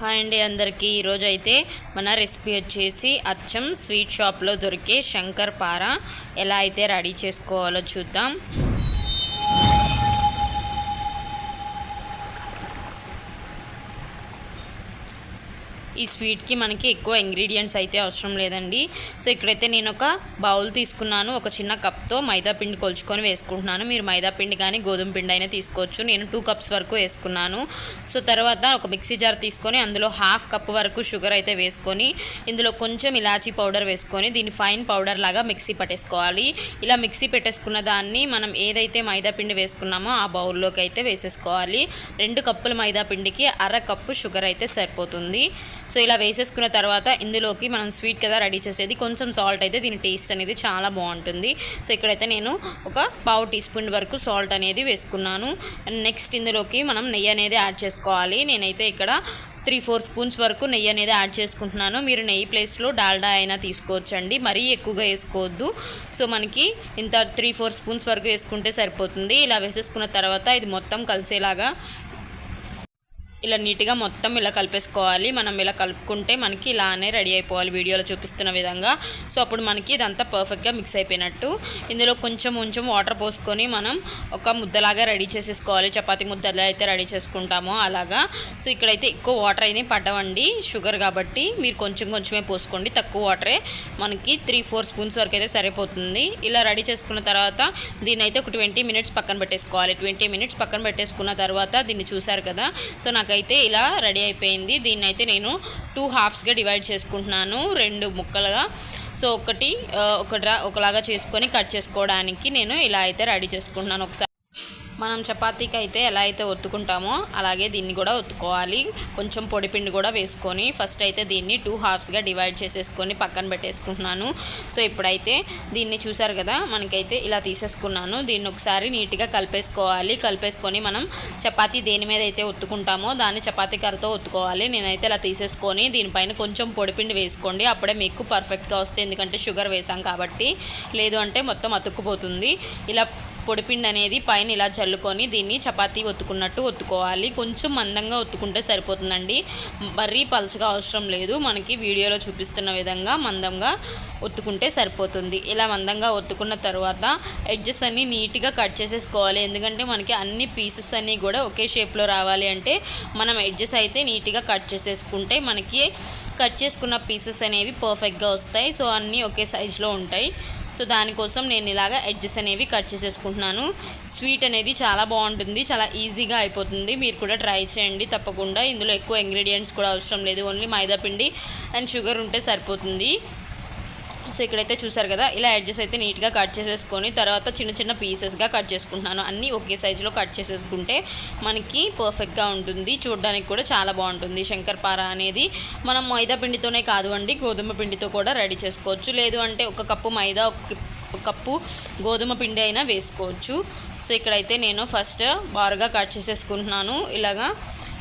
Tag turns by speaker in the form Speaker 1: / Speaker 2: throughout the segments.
Speaker 1: Hi అండి అందరికీ. ఈరోజు అయితే మన రెసిపీ వచ్చేసి అచ్చం స్వీట్ షాప్లో దొరికే శంకర్ పార. ఎలా అయితే రెడీ చేసుకోవాలో చూద్దాం. ఈ స్వీట్కి మనకి ఎక్కువ ఇంగ్రీడియంట్స్ అయితే అవసరం లేదండి. సో ఇక్కడైతే నేను ఒక బౌల్ తీసుకున్నాను. ఒక చిన్న కప్తో మైదా పిండి కొలుచుకొని వేసుకుంటున్నాను. మీరు మైదా పిండి కానీ గోధుమ పిండి అయినా తీసుకోవచ్చు. నేను టూ కప్స్ వరకు వేసుకున్నాను. సో తర్వాత ఒక మిక్సీ జార్ తీసుకొని అందులో హాఫ్ కప్ వరకు షుగర్ అయితే వేసుకొని ఇందులో కొంచెం ఇలాచీ పౌడర్ వేసుకొని దీన్ని ఫైన్ పౌడర్ లాగా మిక్సీ పట్టేసుకోవాలి. ఇలా మిక్సీ పెట్టేసుకున్న దాన్ని మనం ఏదైతే మైదా పిండి వేసుకున్నామో ఆ బౌల్లోకి అయితే వేసేసుకోవాలి. రెండు కప్పుల మైదా పిండికి అర కప్పు షుగర్ అయితే సరిపోతుంది. సో ఇలా వేసేసుకున్న తర్వాత ఇందులోకి మనం స్వీట్ కదా రెడీ చేసేది. కొంచెం సాల్ట్ అయితే దీని టేస్ట్ అనేది చాలా బాగుంటుంది. సో ఇక్కడైతే నేను ఒక పావు టీ స్పూన్ వరకు సాల్ట్ అనేది వేసుకున్నాను. నెక్స్ట్ ఇందులోకి మనం నెయ్యి అనేది యాడ్ చేసుకోవాలి. నేనైతే ఇక్కడ త్రీ ఫోర్ స్పూన్స్ వరకు నెయ్యి అనేది యాడ్ చేసుకుంటున్నాను. మీరు నెయ్యి ప్లేస్లో డాల్డా అయినా తీసుకోవచ్చండి. మరీ ఎక్కువగా వేసుకోవద్దు. సో మనకి ఇంత త్రీ ఫోర్ స్పూన్స్ వరకు వేసుకుంటే సరిపోతుంది. ఇలా వేసేసుకున్న తర్వాత ఇది మొత్తం కలిసేలాగా ఇలా నీట్గా మొత్తం ఇలా కలిపేసుకోవాలి. మనం ఇలా కలుపుకుంటే మనకి ఇలానే రెడీ అయిపోవాలి. వీడియోలో చూపిస్తున్న విధంగా. సో అప్పుడు మనకి ఇదంతా పర్ఫెక్ట్గా మిక్స్ అయిపోయినట్టు. ఇందులో కొంచెం కొంచెం వాటర్ పోసుకొని మనం ఒక ముద్దలాగా రెడీ చేసేసుకోవాలి. చపాతి ముద్దలా అయితే రెడీ చేసుకుంటామో అలాగా. సో ఇక్కడైతే ఎక్కువ వాటర్ అయినా పడవండి. షుగర్ కాబట్టి మీరు కొంచెం కొంచెమే పోసుకోండి. తక్కువ వాటరే మనకి త్రీ ఫోర్ స్పూన్స్ వరకు అయితే సరిపోతుంది. ఇలా రెడీ చేసుకున్న తర్వాత దీన్ని అయితే ఒక ట్వంటీ మినిట్స్ పక్కన పెట్టేసుకోవాలి. ట్వంటీ మినిట్స్ పక్కన పెట్టేసుకున్న తర్వాత దీన్ని చూసారు కదా? సో నాకైతే ఇలా రెడీ అయిపోయింది. దీన్ని అయితే నేను టూ హాఫ్స్గా డివైడ్ చేసుకుంటున్నాను. రెండు ముక్కలుగా. సో ఒకటి ఆ, ఒకటి ఒకలాగా చేసుకొని కట్ చేసుకోవడానికి నేను ఇలా అయితే రెడీ చేసుకుంటున్నాను. ఒకసారి మనం చపాతీకి అయితే ఎలా అయితే ఒత్తుకుంటామో అలాగే దీన్ని కూడా ఒత్తుకోవాలి. కొంచెం పొడిపిండి కూడా వేసుకొని ఫస్ట్ అయితే దీన్ని టూ హాఫ్స్గా డివైడ్ చేసేసుకొని పక్కన పెట్టేసుకుంటున్నాను. సో ఇప్పుడైతే దీన్ని చూసారు కదా మనకైతే ఇలా తీసేసుకున్నాను. దీన్ని ఒకసారి నీట్గా కలిపేసుకోవాలి. కలిపేసుకొని మనం చపాతీ దేని మీద అయితే ఒత్తుకుంటామో దాన్ని చపాతీ కర్రతో ఒత్తుకోవాలి. నేనైతే ఇలా తీసేసుకొని దీనిపైన కొంచెం పొడిపిండి వేసుకోండి. అప్పుడే మీకు పర్ఫెక్ట్గా వస్తుంది ఎందుకంటే షుగర్ వేసాం కాబట్టి లేదు అంటే మొత్తం అతుక్కుపోతుంది. ఇలా పొడిపిండి అనేది పైన ఇలా చల్లుకొని దీన్ని చపాతీ ఒత్తుకున్నట్టు ఒత్తుకోవాలి. కొంచెం మందంగా ఒత్తుకుంటే సరిపోతుందండి. మరీ పలుచగా అవసరం లేదు. మనకి వీడియోలో చూపిస్తున్న విధంగా మందంగా ఒత్తుకుంటే సరిపోతుంది. ఇలా మందంగా ఒత్తుకున్న తర్వాత ఎడ్జెస్ అన్నీ నీట్గా కట్ చేసేసుకోవాలి. ఎందుకంటే మనకి అన్ని పీసెస్ అన్నీ కూడా ఒకే షేప్లో రావాలి అంటే మనం ఎడ్జెస్ అయితే నీట్గా కట్ చేసేసుకుంటే మనకి కట్ చేసుకున్న పీసెస్ అనేవి పర్ఫెక్ట్గా వస్తాయి. సో అన్నీ ఒకే సైజులో ఉంటాయి. సో దానికోసం నేను ఇలాగ ఎడ్జెస్ అనేవి కట్ చేసేసుకుంటున్నాను. స్వీట్ అనేది చాలా బాగుంటుంది చాలా ఈజీగా అయిపోతుంది. మీరు కూడా ట్రై చేయండి తప్పకుండా. ఇందులో ఎక్కువ ఇంగ్రీడియంట్స్ కూడా అవసరం లేదు. ఓన్లీ మైదా పిండి అండ్ షుగర్ ఉంటే సరిపోతుంది. సో ఇక్కడైతే చూసారు కదా ఇలా ఎడ్జెస్ అయితే నీట్గా కట్ చేసేసుకొని తర్వాత చిన్న చిన్న పీసెస్గా కట్ చేసుకుంటున్నాను. అన్నీ ఒకే సైజులో కట్ చేసేసుకుంటే మనకి పర్ఫెక్ట్గా ఉంటుంది. చూడడానికి కూడా చాలా బాగుంటుంది. శంకర్పార అనేది మనం మైదా పిండితోనే కాదు అండి గోధుమ పిండితో కూడా రెడీ చేసుకోవచ్చు. లేదు అంటే ఒక కప్పు మైదా ఒక ఒక కప్పు గోధుమ పిండి అయినా వేసుకోవచ్చు. సో ఇక్కడైతే నేను ఫస్ట్ బారుగా కట్ చేసేసుకుంటున్నాను. ఇలాగా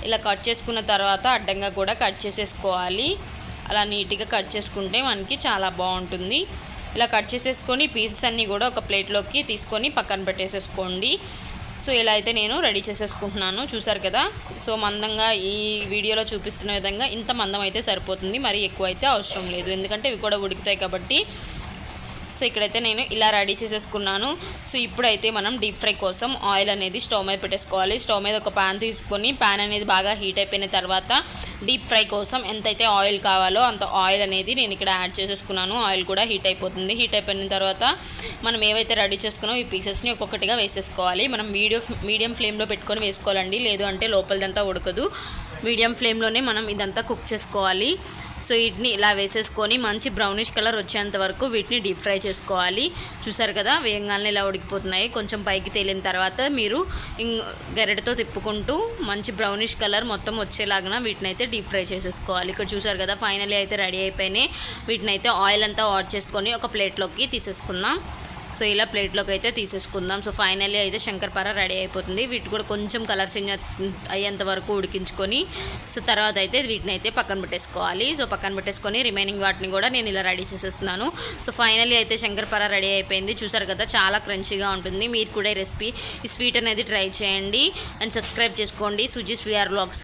Speaker 1: ఇలా కట్ చేసుకున్న తర్వాత అడ్డంగా కూడా కట్ చేసేసుకోవాలి. అలా నీట్గా కట్ చేసుకుంటే మనకి చాలా బాగుంటుంది. ఇలా కట్ చేసేసుకొని పీసెస్ అన్నీ కూడా ఒక ప్లేట్లోకి తీసుకొని పక్కన పెట్టేసేసుకోండి. సో ఇలా అయితే నేను రెడీ చేసేసుకుంటున్నాను. చూసారు కదా? సో మందంగా ఈ వీడియోలో చూపిస్తున్న విధంగా ఇంత మందం అయితే సరిపోతుంది. మరి ఎక్కువ అయితే అవసరం లేదు. ఎందుకంటే ఇవి కూడా ఉడుకుతాయి కాబట్టి సో ఇక్కడైతే నేను ఇలా రెడీ చేసేసుకున్నాను. సో ఇప్పుడైతే మనం డీప్ ఫ్రై కోసం ఆయిల్ అనేది స్టవ్ మీద పెట్టేసుకోవాలి. స్టవ్ మీద ఒక ప్యాన్ తీసుకొని ప్యాన్ అనేది బాగా హీట్ అయిపోయిన తర్వాత డీప్ ఫ్రై కోసం ఎంతైతే ఆయిల్ కావాలో అంత ఆయిల్ అనేది నేను ఇక్కడ యాడ్ చేసేసుకున్నాను. ఆయిల్ కూడా హీట్ అయిపోతుంది. హీట్ అయిపోయిన తర్వాత మనం ఏవైతే రెడీ చేసుకున్నామో ఈ పీసెస్ని ఒక్కొక్కటిగా వేసేసుకోవాలి. మనం మీడియం మీడియం ఫ్లేమ్లో పెట్టుకొని వేసుకోవాలండి. లేదు అంటే లోపలదంతా ఉడకదు. మీడియం ఫ్లేమ్లోనే మనం ఇదంతా కుక్ చేసుకోవాలి. సో వీటిని ఇలా వేసేసుకొని మంచి బ్రౌనిష్ కలర్ వచ్చేంత వరకు వీటిని డీప్ ఫ్రై చేసుకోవాలి. చూసారు కదా వేగంగానే ఇలా ఉడికిపోతున్నాయి. కొంచెం పైకి తేలిన తర్వాత మీరు గరెడతో తిప్పుకుంటూ మంచి బ్రౌనిష్ కలర్ మొత్తం వచ్చేలాగా వీటిని అయితే డీప్ ఫ్రై చేసేసుకోవాలి. ఇక్కడ చూసారు కదా ఫైనలీ అయితే రెడీ అయిపోయినాయి. వీటిని అయితే ఆయిల్ అంతా ఆడ్ చేసుకొని ఒక ప్లేట్లోకి తీసేసుకుందాం. సో ఇలా ప్లేట్లోకి అయితే తీసేసుకుందాం. సో ఫైనల్లీ అయితే శంకర్పార రెడీ అయిపోతుంది. వీటి కూడా కొంచెం కలర్ చేంజ్ అయ్యేంత వరకు ఉడికించుకొని సో తర్వాత అయితే వీటిని అయితే పక్కన పెట్టేసుకోవాలి. సో పక్కన పెట్టేసుకొని రిమైనింగ్ వాటిని కూడా నేను ఇలా రెడీ చేసేస్తున్నాను. సో ఫైనల్లీ అయితే శంకర్పార రెడీ అయిపోయింది. చూసారు కదా చాలా క్రంచీగా ఉంటుంది. మీరు కూడా ఈ రెసిపీ ఈ స్వీట్ అనేది ట్రై చేయండి. అండ్ సబ్స్క్రైబ్ చేసుకోండి. సుజీ స్వీఆర్ బ్లాగ్స్.